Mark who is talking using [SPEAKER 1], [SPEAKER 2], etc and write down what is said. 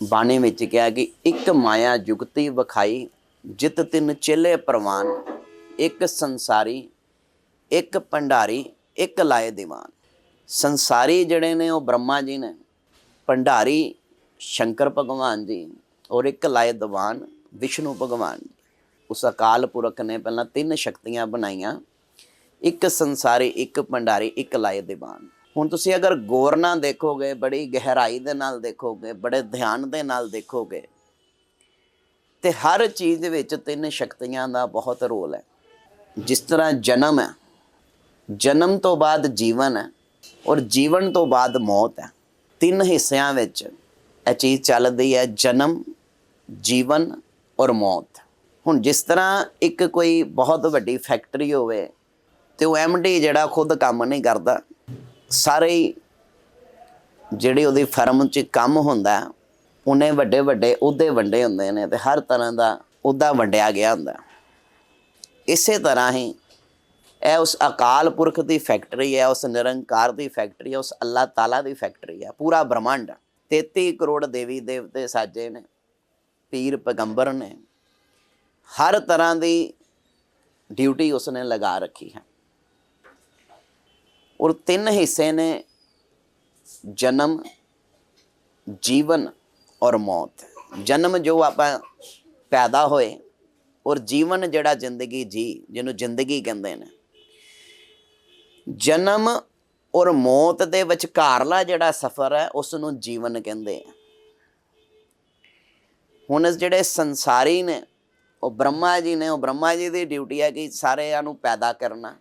[SPEAKER 1] ਬਾਣੀ ਵਿੱਚ ਕਿਹਾ ਕਿ ਇੱਕ ਮਾਇਆ ਜੁਗਤੀ ਵਿਖਾਈ, ਜਿਤ ਤਿੰਨ ਚੇਲੇ ਪ੍ਰਵਾਨ, ਇੱਕ ਸੰਸਾਰੀ, ਇੱਕ ਭੰਡਾਰੀ, ਇੱਕ ਲਾਏ ਦੀਵਾਨ। ਸੰਸਾਰੀ ਜਿਹੜੇ ਨੇ ਉਹ ਬ੍ਰਹਮਾ ਜੀ ਨੇ, ਭੰਡਾਰੀ ਸ਼ੰਕਰ ਭਗਵਾਨ ਜੀ ਔਰ ਇੱਕ ਲਾਏ ਦੀਵਾਨ ਵਿਸ਼ਨੂੰ ਭਗਵਾਨ ਜੀ। ਉਸ ਅਕਾਲ ਪੁਰਖ ਨੇ ਪਹਿਲਾਂ ਤਿੰਨ ਸ਼ਕਤੀਆਂ ਬਣਾਈਆਂ, ਇੱਕ ਸੰਸਾਰੀ, ਇੱਕ ਭੰਡਾਰੀ, ਇੱਕ ਲਾਏ ਦੀਵਾਨ। ਹੁਣ ਤੁਸੀਂ ਅਗਰ ਗੌਰ ਨਾਲ ਦੇਖੋਗੇ, ਬੜੀ ਗਹਿਰਾਈ ਦੇ ਨਾਲ ਦੇਖੋਗੇ, ਬੜੇ ਧਿਆਨ ਦੇ ਨਾਲ ਦੇਖੋਗੇ, ਤੇ ਹਰ ਚੀਜ਼ ਦੇ ਵਿੱਚ ਤਿੰਨ ਸ਼ਕਤੀਆਂ ਦਾ ਬਹੁਤ ਰੋਲ ਹੈ। ਜਿਸ ਤਰ੍ਹਾਂ ਜਨਮ ਹੈ, ਜਨਮ ਤੋਂ ਬਾਅਦ ਜੀਵਨ ਹੈ ਔਰ ਜੀਵਨ ਤੋਂ ਬਾਅਦ ਮੌਤ ਹੈ। ਤਿੰਨ ਹਿੱਸਿਆਂ ਵਿੱਚ ਇਹ ਚੀਜ਼ ਚੱਲਦੀ ਹੈ, ਜਨਮ, ਜੀਵਨ ਔਰ ਮੌਤ। ਹੁਣ ਜਿਸ ਤਰ੍ਹਾਂ ਇੱਕ ਕੋਈ ਬਹੁਤ ਵੱਡੀ ਫੈਕਟਰੀ ਹੋਵੇ, ਤੇ ਉਹ ਡੀ ਜਿਹੜਾ ਖੁਦ ਕੰਮ ਨਹੀਂ ਕਰਦਾ ਸਾਰੇ ਜਿਹੜੀ ਉਹਦੀ ਫਰਮ 'ਚ ਕੰਮ ਹੁੰਦਾ, ਉਹਨੇ ਵੱਡੇ ਵੱਡੇ ਅਹੁਦੇ ਵੰਡੇ ਹੁੰਦੇ ਨੇ ਤੇ ਹਰ ਤਰ੍ਹਾਂ ਦਾ ਅਹੁਦਾ ਵੰਡਿਆ ਗਿਆ ਹੁੰਦਾ। ਇਸੇ ਤਰ੍ਹਾਂ ਹੀ ਇਹ ਉਸ ਅਕਾਲ ਪੁਰਖ ਦੀ ਫੈਕਟਰੀ ਹੈ, ਉਸ ਨਿਰੰਕਾਰ ਦੀ ਫੈਕਟਰੀ ਹੈ, ਉਸ ਅੱਲਾਹ ਤਾਲਾ ਦੀ ਫੈਕਟਰੀ ਹੈ, ਪੂਰਾ ਬ੍ਰਹਮੰਡ 33 ਕਰੋੜ ਦੇਵੀ ਦੇਵਤੇ ਸਾਜੇ ਨੇ, ਪੀਰ ਪੈਗੰਬਰ ਨੇ। ਹਰ ਤਰ੍ਹਾਂ ਦੀ ਡਿਊਟੀ ਉਸਨੇ ਲਗਾ ਰੱਖੀ ਹੈ। ਔਰ ਤਿੰਨ ਹਿੱਸੇ ਨੇ ਜਨਮ, ਜੀਵਨ ਔਰ ਮੌਤ। ਜਨਮ ਜੋ ਆਪਾਂ ਪੈਦਾ ਹੋਏ ਔਰ ਜੀਵਨ ਜਿਹੜਾ ਜ਼ਿੰਦਗੀ ਜੀ, ਜਿਹਨੂੰ ਜ਼ਿੰਦਗੀ ਕਹਿੰਦੇ ਨੇ। ਜਨਮ ਔਰ ਮੌਤ ਦੇ ਵਿਚਕਾਰਲਾ ਜਿਹੜਾ ਸਫ਼ਰ ਹੈ ਉਸ ਨੂੰ ਜੀਵਨ ਕਹਿੰਦੇ ਆ। ਹੁਣ ਜਿਹੜੇ ਸੰਸਾਰੀ ਨੇ, ਉਹ ਬ੍ਰਹਮਾ ਜੀ ਨੇ, ਉਹ ਬ੍ਰਹਮਾ ਜੀ ਦੀ ਡਿਊਟੀ ਹੈ ਕਿ ਸਾਰਿਆਂ ਨੂੰ ਪੈਦਾ ਕਰਨਾ।